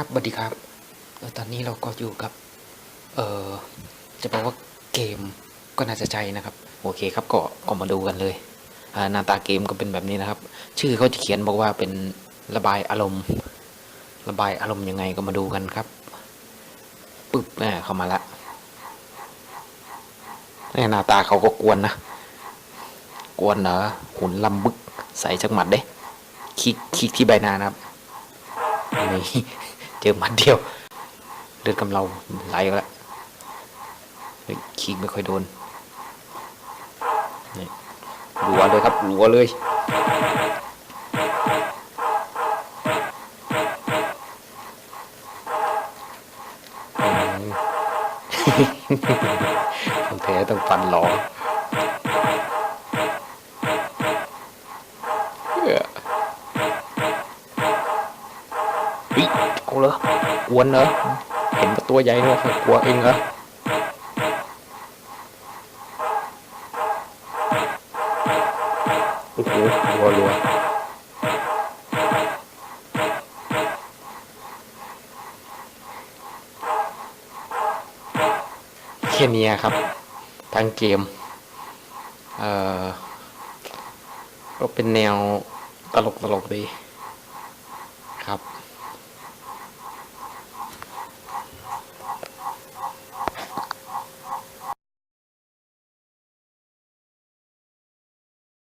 ครับสวัสดีครับตอนนี้เราก็อยู่กับ เออจะบอกว่าเกมก็น่าจะใจนะครับ โอเคครับก็ก็มาดูกันเลยหน้าตาเกมก็เป็นแบบนี้นะครับ ชื่อเขาจะเขียนบอกว่าเป็นระบายอารมณ์ ระบายอารมณ์ยังไงก็มาดูกันครับปึ๊บแหมเข้ามาละแหม่หน้าตาเขาก็กวนนะกวนเหรอหุ่นลำบึกใส่จักหมัดเด้คลิกคลิกที่ใบหน้านะครับนี่ เจอหมัดเดียว เลือดกำเราไหลแล้วเฮ้ยคิกไม่ค่อยโดนนี่รัวเลยครับรัวเลยอืมแพ้ต้องฟันหลอ เฮ้ยเอาเหรอกวนเหรอเห็นว่าตัวใหญ่เนอะกลัวเองเหรอโอ้โหรัวรัวแค่เนี้ยครับทางเกม เอ่อ ก็เป็นแนวตลกตลกดีครับ